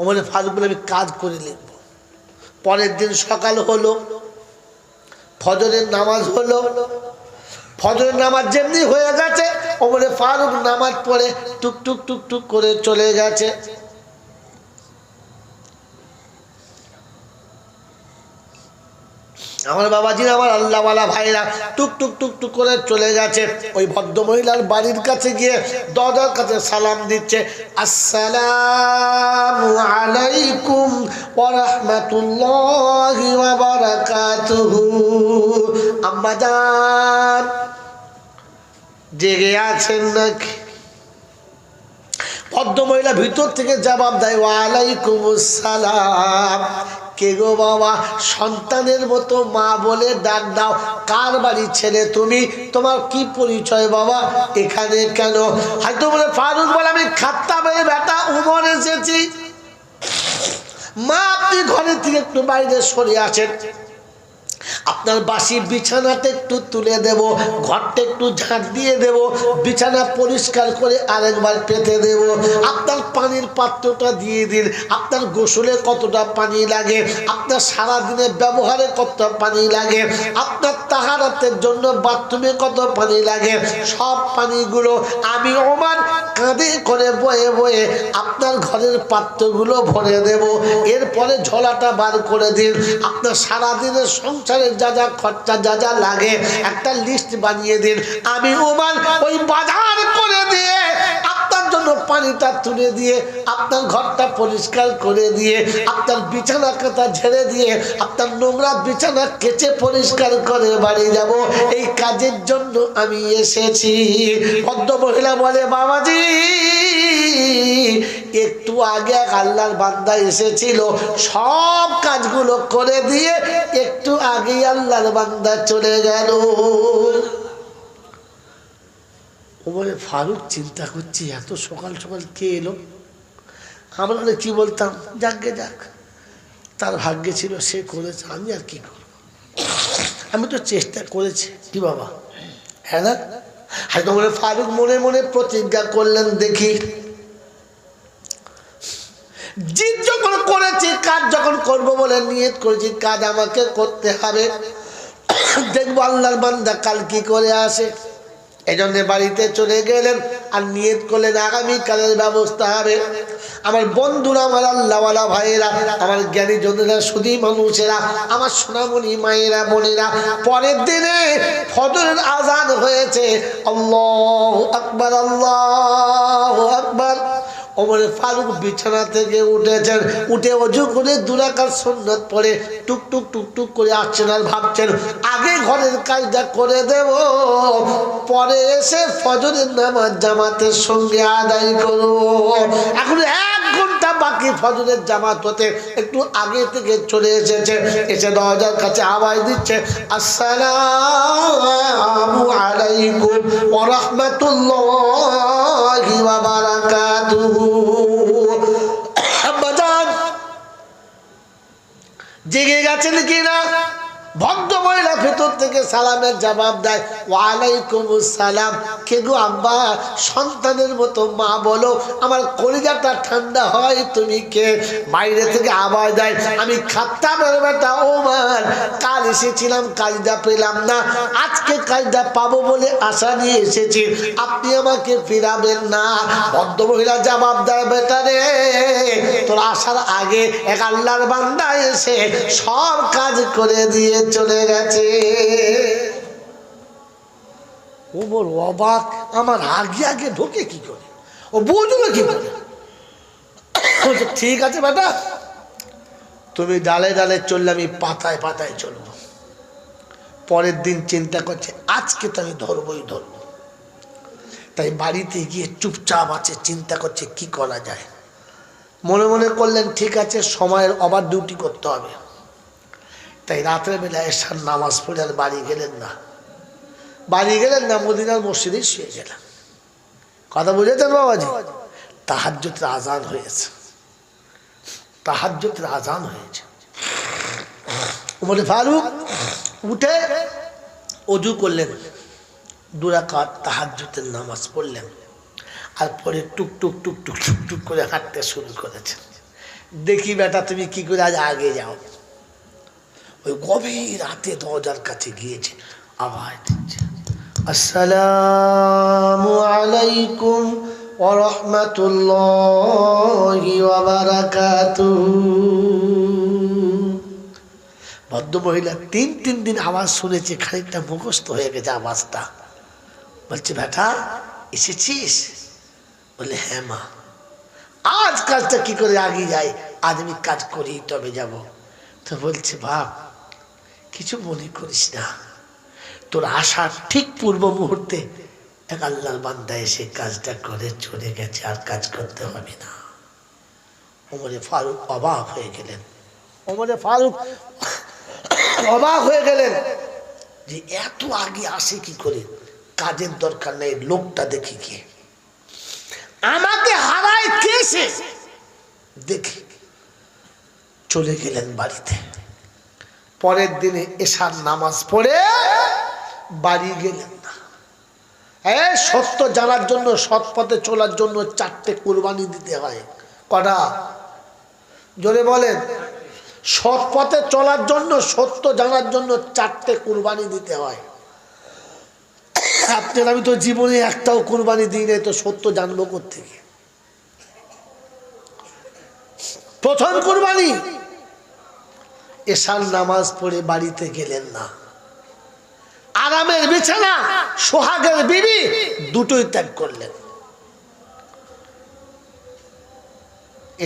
ওমরে ফারুক বলে আমি কাজ করে লিখব পরের দিন সকাল হলো, ফজরের নামাজ হলো। ফজরের নামাজ যেমনি হয়ে গেছে, ওমরে ফারুক নামাজ পড়ে টুক টুক টুক টুক করে চলে গেছে। আমার বাবাজি, আমার আল্লাহওয়ালা ভাইরা টুক টুক টুক টুক করে চলে গেছে। ওই ভদ্র মহিলার বাড়ির কাছে গিয়ে দরজার কাছে সালাম দিচ্ছে। আসসালামু আলাইকুম ওয়া রাহমাতুল্লাহি বারাকাতুহু জেগে আছেন নাকি? ভদ্র মহিলা ভিতর থেকে জবাব দেয় ওয়ালাইকুম সালাম। কে গো বাবা? সন্তানের মতো মা বলে ডাক দাও। কার বাড়ি ছেলে তুমি? তোমার কি পরিচয় বাবা? এখানে কেন? হয়তো বলে, ফারুক বলে, আমি খাত্তা খাত্তাবের বেটা, উমর এসেছি। মা আপনি ঘরের থেকে একটু বাইরে সরে আসেন। আপনার বাসি বিছানাটা একটু তুলে দেব, ঘরটা একটু ঝাঁট দিয়ে দেব, বিছানা পরিষ্কার করে আরেকবার পেতে দেব। আপনার পানির পাত্রটা দিয়ে দিন, আপনার গোসলে কতটা পানি লাগে, আপনার সারাদিনে ব্যবহারে কত পানি লাগে, আপনার তাহারাতের জন্য বাথরুমে কত পানি লাগে, সব পানিগুলো আমি ওমান কাঁধে করে বয়ে বয়ে আপনার ঘরের পাত্রগুলো ভরে দেব। এরপরে ঝোলাটা বার করে দিন, আপনার সারাদিনের সংসারের যা যা খরচা, যা যা লাগে, একটা লিস্ট বানিয়ে দিন। আমি ওমান ওই বাজার করে দিয়ে জন্য পানিটা তুলে দিয়ে আপনার ঘরটা পরিষ্কার করে দিয়ে, আপনার বিছানা কাতা ঝেড়ে দিয়ে, আপনার নোংরা বিছানা কেচে পরিষ্কার করে বাড়ি যাব। এই কাজের জন্য আমি এসেছি। ভদ্র মহিলা বলে, বাবাজি, একটু আগে এক আল্লাহর বান্দা এসেছিল। সব কাজগুলো করে দিয়ে একটু আগে আল্লাহর বান্দা চলে গেল। ওমরে ফারুক চিন্তা করছি, এত সকাল সকাল কে এলো? আমরা কি বলতাম? যাকগে যাক। তার ভাগ্যে ছিল, সে করেছে, আমি আর কি করব? আমি তো চেষ্টা করেছি, কি বাবা? হ্যাঁ না? হয়তো বলে, ফারুক মনে মনে প্রতিজ্ঞা করলেন, দেখি। জিদ যখন করেছি, কাজ যখন করব বলে নিয়ত করেছি, কাজ আমাকে করতে হবে। দেখব আল্লাহর বান্দা কাল কি করে আসে। এই জন্যে বাড়িতে চলে গেলেন আর নিয়ত করলেন, আগামীকালের ব্যবস্থা হবে। আমার বন্ধুরা, আমার আল্লাহওয়ালা ভাইয়েরা, আমার জ্ঞানী জনেরা, সুদী মানুষেরা, আমার সোনামণি মায়েরা, বোনেরা, পরের দিনে ফজরের আজান হয়েছে। আল্লাহ আকবর, আল্লাহ আকবার। ওমরে ফারুক বিছানা থেকে উঠেছেন। উঠে অজু করে দুরাকার সন্ন্যত পরে টুকটুক টুক টুক টুক করে আসছেন আর ভাবছেন, আগে ঘরের কাজটা করে দেব, পরে এসে ফজরের নামাজ জামাতের সঙ্গে আদায় করব। এখন এক ঘণ্টা বাকি ফজরের জামাত হতে একটু আগে থেকে চলে এসেছে। এসে দরজার কাছে আওয়াজ দিচ্ছে জেগে গেছেন কিনা? ভদ্র মহিলা ভেতর থেকে সালামের জবাব দেয় ওয়ালাইকুম সালাম। কে গো আব্বা? সন্তানের মতো মা বলো। আমার কলিজাটা ঠান্ডা হয়, তুমি কে? বাইরে থেকে আবার দেয়, আমি খাত্তামের বেটা ও মান কাল এসেছিলাম, কাজটা পেলাম না। আজকে কাজটা পাবো বলে আশা নিয়ে এসেছি। আপনি আমাকে ফিরাবেন না। ভদ্র মহিলা জবাব দেয়, বেটা রে, তোর আসার আগে এক আল্লাহর বান্দা এসে সব কাজ করে দিয়ে চলে গেছে। ও বল অবাক, আমার আগে আগে ঢোকে কি করে? ও বুঝলো কি করে ঠিক আছে বেটা, তুমি ডালে ডালে চললে আমি পাতায় পাতায় চলবো। পরের দিন চিন্তা করছে, আজকে তো আমি ধরবই ধরবো। তাই বাড়িতে গিয়ে চুপচাপ আছে, চিন্তা করছে কি করা যায়। মনে মনে করলেন, ঠিক আছে, সময়ের ওভার ডিউটি করতে হবে। তাই রাতের বেলা এসার নামাজ পড়ে আর বাড়ি গেলেন না। বাড়ি গেলেন না, মদিনার মসজিদে শুয়ে গেলেন। কথা বুঝেছেন বাবাজি? তাহাজ্যতের আজান হয়েছে। তাহাজ্যতের আজান হয়েছে। উমরে ফারুক উঠে অজু করলেন। দুরাকাত তাহাজ্যতের নামাজ পড়লেন। আর পরে টুক টুক টুক টুক টুক টুক করে হাঁটতে শুরু করেছেন দেখি বেটা, তুমি কি করে আজ আগে যাও? ওই গভীর রাতে দরজার কাছে গিয়েছে? আওয়াজ দিচ্ছে। আসসালামু আলাইকুম ওরহমতুল্লাহি ভদ্র মহিলা তিন তিন দিন আওয়াজ শুনেছে, খানিকটা মুখস্থ হয়ে গেছে আওয়াজটা। বলছে, বেটা, এসেছিস? বলে হ্যাঁ মা। আজ কাজটা কি করে আগে যায়? আজ আমি কাজ করি, তবে যাব। তো বলছে, বাপ কিছু মনে করিস না। তোর আসার ঠিক পূর্ব মুহূর্তে এক আল্লাহর বান্দা এসে কাজটা করে চলে গেছে, আর কাজ করতে হবে না। ওমরে ফারুক অবাক হয়ে গেলেন। ওমরে ফারুক অবাক হয়ে গেলেন যে এত আগে আসে কি করে? কাজের দরকার নেই, লোকটা দেখি কে? আমাকে হারায় কেসে দেখি চলে গেলেন বাড়িতে। পরের দিনে এশার নামাজ পড়ে বাড়ি গেলেন না। হ্যাঁ সত্য জানার জন্য, সৎ পথে চলার জন্য চারটে কোরবানি দিতে হয়। কটা? জোরে বলেন। সৎ পথে চলার জন্য, সত্য জানার জন্য চারটে কোরবানি দিতে হয়। আপনার, আমি তো জীবনে একটাও কোরবানি দিই নাই, তো সত্য জানব থেকে প্রথম কোরবানি এশার নামাজ পড়ে বাড়িতে গেলেন না। আরামের বিছানা, সোহাগের বিবি, দুটোই ত্যাগ করলেন।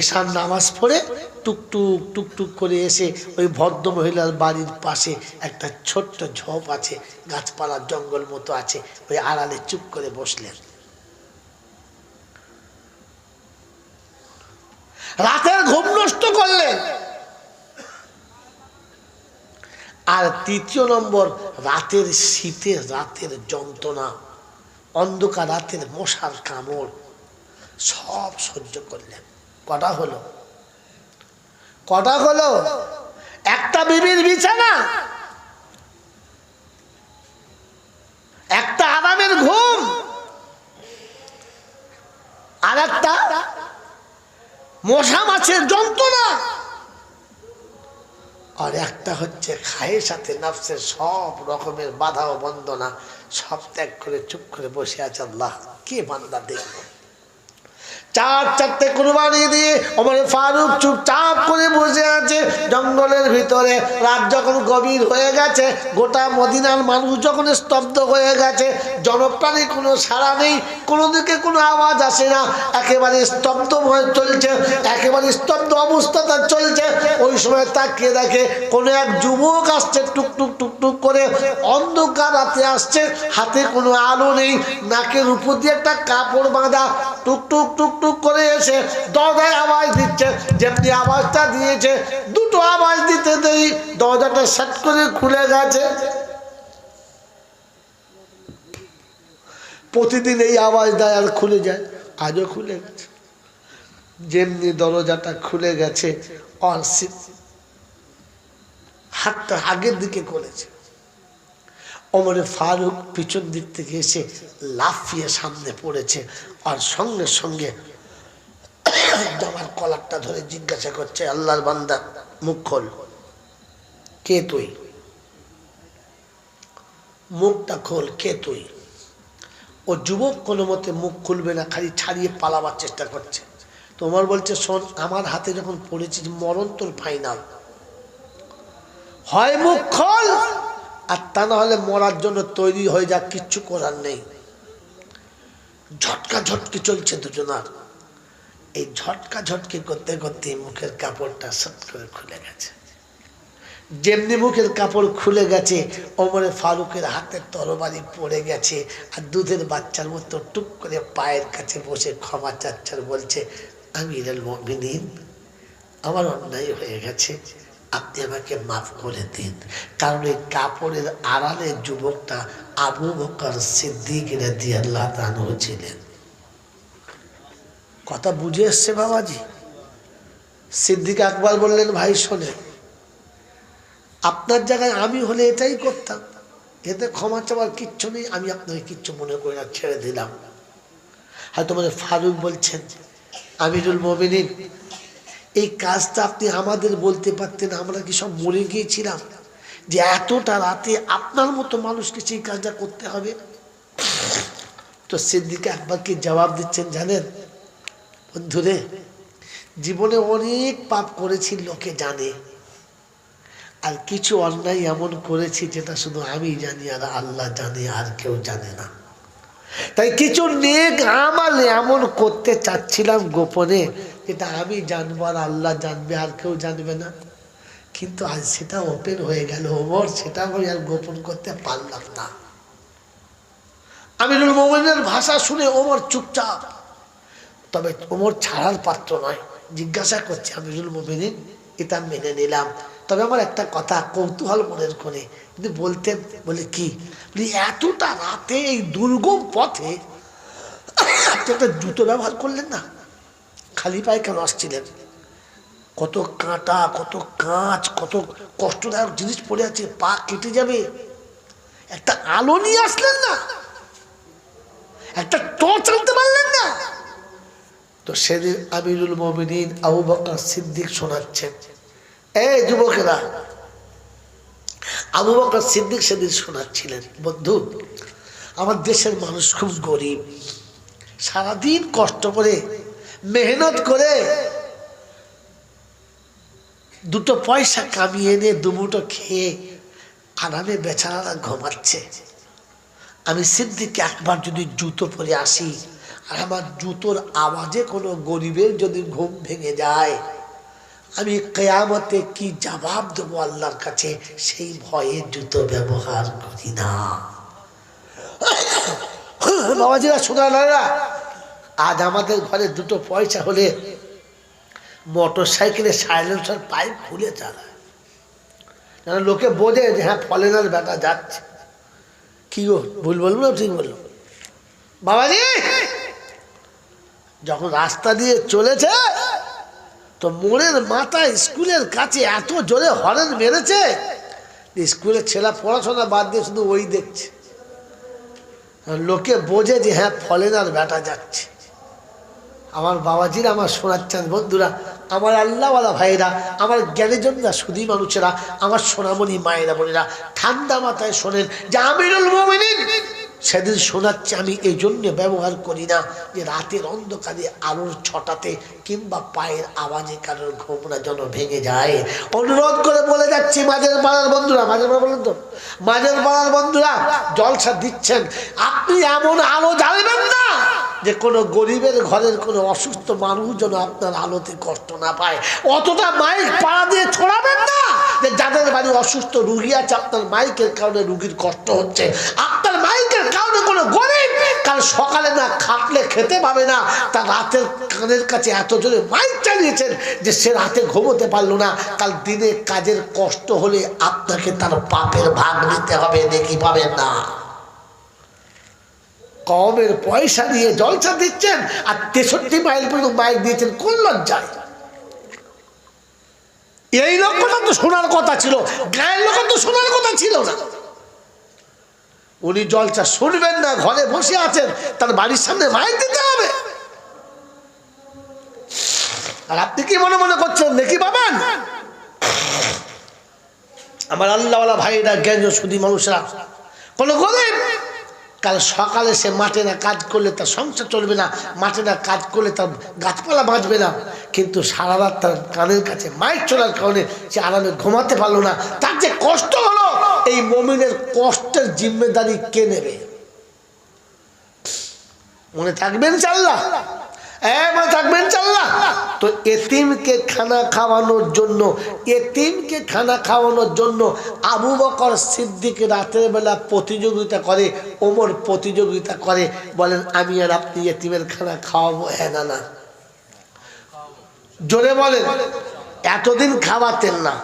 এশার নামাজ পড়ে টুকটুক টুকটুক করে এসে ওই ভদ্র মহিলার বাড়ির পাশে একটা ছোট্ট ঝোপ আছে, গাছপালার জঙ্গল মতো আছে, ওই আড়ালে চুপ করে বসলেন। রাতের ঘুম নষ্ট করলেন আর তৃতীয় নম্বর, রাতের শীতের রাতের যন্ত্রণা, অন্ধকার রাতের মশার কামড়, সব সহ্য করলেন। কটা হলো? কটা হলো? একটা বিবির বিছানা, একটা আরামের ঘুম আর একটা মশা মাছের যন্ত্রণা। আর একটা হচ্ছে খায়ের সাথে নাফসের সব রকমের বাধা ও বন্দনা। সব ত্যাগ করে চুপ করে বসে আছে আল্লাহ। কে বান্দা দেখব? চার চারটে কুরবানি দিয়ে আমার ফারুক চুপচাপ করে বসে আছে। জঙ্গলের ভিতরে রাত যখন গভীর হয়ে গেছে, গোটা মদিনার মানুষ যখন স্তব্ধ হয়ে গেছে, জনপ্রাণী কোনো সাড়া নেই, কোনো দিকে কোনো আওয়াজ আসে না। একেবারে স্তব্ধ হয়ে চলছে, একেবারে স্তব্ধ অবস্থাটা চলছে। ওই সময় তাকিয়ে দেখে কোনো এক যুবক আসছে টুকটুক টুকটুক করে। অন্ধকার রাতে আসছে, হাতে কোনো আলো নেই, নাকের উপর দিয়ে একটা কাপড় বাঁধা টুকটুক টুকটুক করে এসে দরজায় আওয়াজ দিচ্ছে, যেমনি আওয়াজটা দিয়েছে, দুটো আওয়াজ দিতে দেই, দরজাটা সেট করে খুলে গেছে। প্রতিদিন এই আওয়াজ দেয় আর খুলে যায়, আজও খুলে গেছে। যেমনি দরজাটা খুলে গেছে হাতটা আগের দিকে করেছে। অমরে ফারুক পিছন দিক থেকে এসে লাফিয়ে সামনে পড়েছে, আর সঙ্গে সঙ্গে জামার কলারটা ধরে জিজ্ঞাসা করছে, আল্লাহর বান্দা, মুখ খোল। কে তুই? মুখটা খোল, কে তুই? ও যুবক কোনো মতে মুখ খুলবে না, খালি ছাড়িয়ে পালাবার চেষ্টা করছে। তোমার বলছে, শোন, আমার হাতে যখন পড়েছিস, মরণ তোর ফাইনাল হয় মুখ খোল, আর তা না হলে মরার জন্য তৈরি হয়ে যা, কিচ্ছু করার নেই। ঝটকা ঝটকি চলছে দুজনার। এই ঝটকা ঝটকি করতে করতে মুখের কাপড়টা সট করে খুলে গেছে। যেমনি মুখের কাপড় খুলে গেছে, ওমরে ফারুকের হাতে তরবারি পড়ে গেছে, আর দুধের বাচ্চার মতো টুক করে পায়ের কাছে বসে ক্ষমা চাচ্চার বলছে আমি মমিনিন, আমার অন্যায় হয়ে গেছে। আপনি আমাকে মাফ করে দিন। কারণ এই কাপড়ের আড়ালে যুবকটা আবু বকর সিদ্দিক রাজি আল্লাহ তানু ছিলেন। কথা বুঝে এসছে বাবাজি। সিদ্দিক আকবর বললেন, ভাই, শোনে, আপনার জায়গায় আমি হলে এটাই করতাম। এতে ক্ষমা চাওয়ার কিচ্ছু নেই, আমি আপনাকে কিচ্ছু মনে করি না, ছেড়ে দিলাম। হয়তো মানে ফারুক বলছেন, আমিরুল মমিনিন, এই কাজটা আপনি আমাদের বলতে পারতেন, আমরা কি সব মরে গিয়েছিলাম? যে এতটা রাতে আপনার মতো মানুষকে সেই কাজটা করতে হবে? তো সিদ্দিকে একবার কি জবাব দিচ্ছেন, জানেন বন্ধুরে, জীবনে অনেক পাপ করেছি, লোকে জানে। আর কিছু অন্যায় এমন করেছি যেটা শুধু আমি জানি আর আল্লাহ জানে, আর কেউ জানে না। তাই কিছু নেক আমাল এমন করতে চাচ্ছিলাম গোপনে যেটা আমি জানব আর আল্লাহ জানবে, আর কেউ জানবে না। কিন্তু আজ সেটা ওপেন হয়ে গেল, ওমর সেটা আমি আর গোপন করতে পারলাম না। আমিরুল মোমিনের ভাষা শুনে ওমর চুপচাপ তবে ওমর ছাড়ার পাত্র নয়। জিজ্ঞাসা করছে, আমিরুল মোমিনিন, এটা মেনে নিলাম। তবে আমার একটা কথা, কৌতূহল মনের কোণে। কিন্তু বলতেন বলে কি এতটা রাতে এই দুর্গম পথে আপনি একটা জুতো ব্যবহার করলেন না? খালি পায়ে কেন আসছিলেন? কত কাঁটা, কত কাঁচ, কত কষ্টদায়ক জিনিস পড়ে আছে, পা কেটে যাবে। একটা আলো নিয়ে আসলেন না? একটা টর্চ আনতে পারলেন না? তো সেদিন আমিরুল মোমিনিন আবু বকর সিদ্দিক শোনাচ্ছেন। এই যুবকেরা, আবু বকর সিদ্দিক সেদিন শোনাচ্ছিলেন, বন্ধু, আমার দেশের মানুষ খুব গরিব। সারাদিন কষ্ট করে, মেহনত করে দুটো পয়সা কামিয়ে এনে দুমুটো খেয়ে আরামে বেচারা ঘুমাচ্ছে। আমি সিদ্দিকে একবার যদি জুতো পরে আসি আর আমার জুতোর আওয়াজে কোনো গরিবের যদি ঘুম ভেঙে যায়, আমি কেয়ামতে কি জবাব দেবো আল্লাহর কাছে? সেই ভয়ে জুতো ব্যবহার করি না। বাবাজিরা শোনারা আজ আমাদের ঘরে দুটো পয়সা হলে মোটর সাইকেলে সাইলেন্সার পাইপ খুলে চালায়। লোকে বোঝে যে হ্যাঁ ফলেনার বেটা যাচ্ছে। কি গো, ভুল বলব না, ঠিক বলল বাবাজি! যখন রাস্তা দিয়ে চলেছে, তো মোড়ের মাথায় স্কুলের কাছে এত জোরে হরেন মেরেছে স্কুলের ছেলে পড়াশোনা বাদ দিয়ে শুধু ওই দেখছে। লোকে বোঝে যে হ্যাঁ ফলেনার বেটা যাচ্ছে। আমার বাবাজিরা, আমার শোনাচ্ছেন বন্ধুরা, আমার আল্লাহওয়ালা ভাইরা আমার জ্ঞানের জ্ঞানীজনরা সুদী মানুষেরা, আমার সোনামণি মায়েরা বোনেরা, ঠান্ডা মাথায় শোনেন যে আমিরুল মোমিনিন সেদিন শোনাচ্ছে, আমি এই জন্য ব্যবহার করি না যে রাতের অন্ধকারে আলোর ছটাতে কিংবা পায়ের আওয়াজে কারোর ঘুমরা যেন ভেঙে যায়। অনুরোধ করে বলে যাচ্ছি, মাঝের পাড়ার বন্ধুরা, মাঝের পাড়া বলেন তো, মাঝের পাড়ার বন্ধুরা, জলসা দিচ্ছেন। আপনি এমন আলো জ্বালবেন না যে কোনো গরিবের ঘরের কোনো অসুস্থ মানুষ যেন আপনার আলোতে কষ্ট না পায়। অতটা মাইক পাড়া দিয়ে ছড়াবেন না যে যাদের বাড়ি অসুস্থ রুগী আছে, আপনার মাইকের কারণে রুগীর কষ্ট হচ্ছে। আপনার মাইকের কারণে কোনো গরিব কাল সকালে না খাটলে খেতে পাবে না তার রাতের কানের কাছে এত জোরে মাইক চালিয়েছেন যে সে রাতে ঘুমোতে পারল না। কাল দিনে কাজের কষ্ট হলে আপনাকে তার পাপের ভাগ নিতে হবে দেখি পাবেন না। কমের পয়সা দিয়ে জলসা দিচ্ছেন আর তেষট্টি মাইল পর্যন্ত মাইক দিয়েছেন, কোন লজ্জায়? এই লোকটা তো শোনার কথা ছিল, গায়ের লোক তো শোনার কথা ছিল না। উনি জলসা শুনবেন না, ঘরে বসে আছেন, তার বাড়ির সামনে মাইক দিতে হবে। আর আপনি কি মনে মনে করছেন দেখি পাবেন আমার আল্লাহওয়ালা ভাইরা জ্ঞান সুদী মানুষরা, কোনো গরিব, কাল সকালে সে মাঠে না কাজ করলে তার সংসার চলবে না, মাঠে না কাজ করলে তার গাছপালা বাঁচবে না, কিন্তু সারা রাত তার কানের কাছে মাইক চলার কারণে সে আরামে ঘুমাতে পারল না। তার যে কষ্ট এই মমিনের কষ্টের জিম্মেদারি কে নেবে? মনে থাকবেন চাল্লা? মনে থাকবেন চাল্লা? তো এতিমকে খানা খাওয়ানোর জন্য, এতিমকে খানা খাওয়ানোর জন্য আবু বকর সিদ্দিক রাতের বেলা প্রতিযোগিতা করে, ওমর প্রতিযোগিতা করে, বলেন, আমি আর আপনি এতিমের খানা খাওয়াবো হ্যাঁ না না। জোরে বলেন, এতদিন খাওয়াতেন না।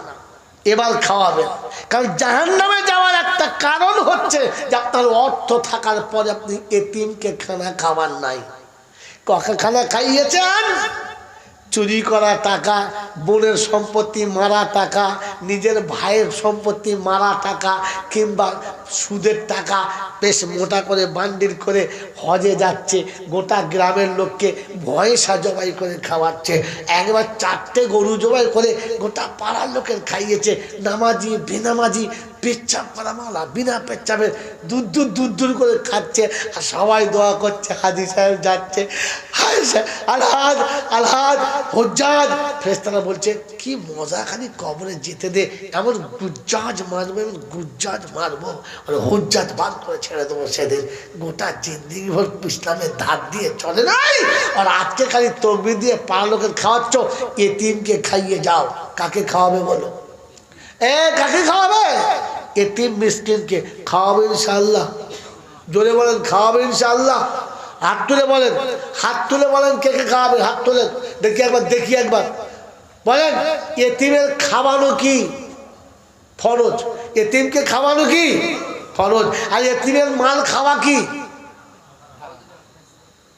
এবার খাওয়াবেন কারণ জাহান নামে যাওয়ার একটা কারণ হচ্ছে যে আপনার অর্থ থাকার পরে আপনি এতিমকে খানা খাওয়ার নাই। খানা খাইয়েছেন, চুরি করা টাকা, বোনের সম্পত্তি, মারা টাকা নিজের ভাইয়ের সম্পত্তি, মারা টাকা কিংবা সুদের টাকা বেশ মোটা করে বান্ডিল করে হজে যাচ্ছে, গোটা গ্রামের লোককে ভয়েসা জবাই করে খাওয়াচ্ছে, একবার চারটে গরু জবাই করে গোটা পাড়ার লোকের খাইয়েছে, নামাজি, বেনামাজি, পেচ্ছাপ করা মালা বিনা পেচ্ছাপের দূর দূর দূর দূর করে খাচ্ছে আর সবাই দোয়া করছে, হাজি সাহেব যাচ্ছে আলহাজ আলহাজ, হজ্জাজ। ফেরেস্তারা বলছে, কি মজা, খালি কবরে যেতে দে, এমন গুজ্জাজ মারবো, এমন গুজ্জাজ মারবো, আর হজ্জাজ বাদ করে ছেড়ে দেবো সেদিন। গোটা জিন্দিগি ভর ইসলামের ধার দিয়ে চলে নাই। আর আজকে খালি তকবি দিয়ে পাড়া লোকের খাওয়াচ্ছ, এতিমকে খাইয়ে যাও। কাকে খাওয়াবে বলো? এ, কাকে খাওয়াবে? এতিম মিসকিনকে খাওয়াবে ইনশাল্লাহ জোরে বলেন, খাওয়াবে ইনশাল্লাহ হাত তুলে বলেন, হাত তুলে বলেন কে কে খাওয়াবে, হাত তুলেন। দেখি একবার দেখি একবার। বলেন এতিমের খাওয়ানো কি? ফরজ। এতিমকে খাওয়ানো কি? ফরজ। আর এতিমের মাল খাওয়া কি?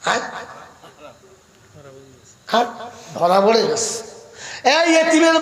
হ্যাঁ? হ্যাঁ? ধরা পড়ে গেছে। এই এতিমের